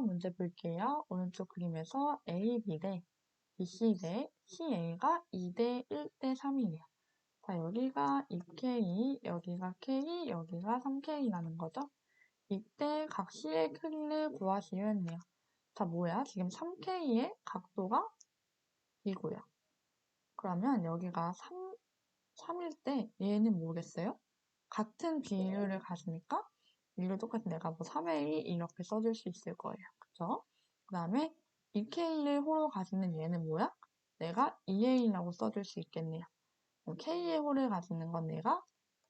문제 볼게요. 오른쪽 그림에서 A, B 대 B, C 대 CA가 2대 1대 3이에요. 자, 여기가 2K, 여기가 K, 여기가 3K라는 거죠. 이때 각 C의 크기를 구하시오 했네요. 자, 뭐야? 지금 3K의 각도가 이고요. 그러면 여기가 3, 3일 때 얘는 뭐겠어요? 같은 비율을 가지니까 이거 똑같이 내가 뭐 3의 2 이렇게 써줄 수 있을 거예요. 그쵸? 그 다음에 2K를 호로 가지는 얘는 뭐야? 내가 2A라고 써줄 수 있겠네요. K의 호를 가지는 건 내가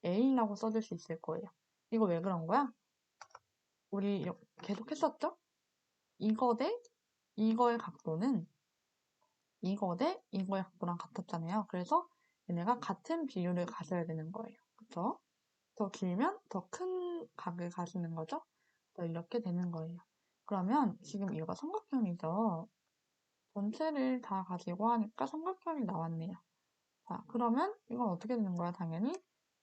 A라고 써줄 수 있을 거예요. 이거 왜 그런 거야? 우리 계속 했었죠? 이거 대 이거의 각도는 이거 대 이거의 각도랑 같았잖아요. 그래서 얘네가 같은 비율을 가져야 되는 거예요. 그쵸? 더 길면 더 큰 각을 가지는 거죠. 더 이렇게 되는 거예요. 그러면 지금 이거 삼각형이죠. 전체를 다 가지고 하니까 삼각형이 나왔네요. 자, 그러면 이건 어떻게 되는 거야? 당연히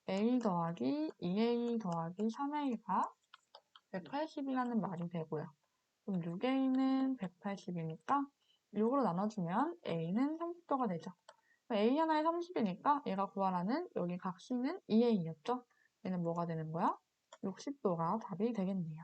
a 더하기 2a 더하기 3a가 180이라는 말이 되고요. 그럼 6a는 180이니까 6으로 나눠주면 a는 30도가 되죠. a 하나에 30이니까 얘가 구하라는 여기 각 C는 2a였죠. 얘는 뭐가 되는 거야? 60도가 답이 되겠네요.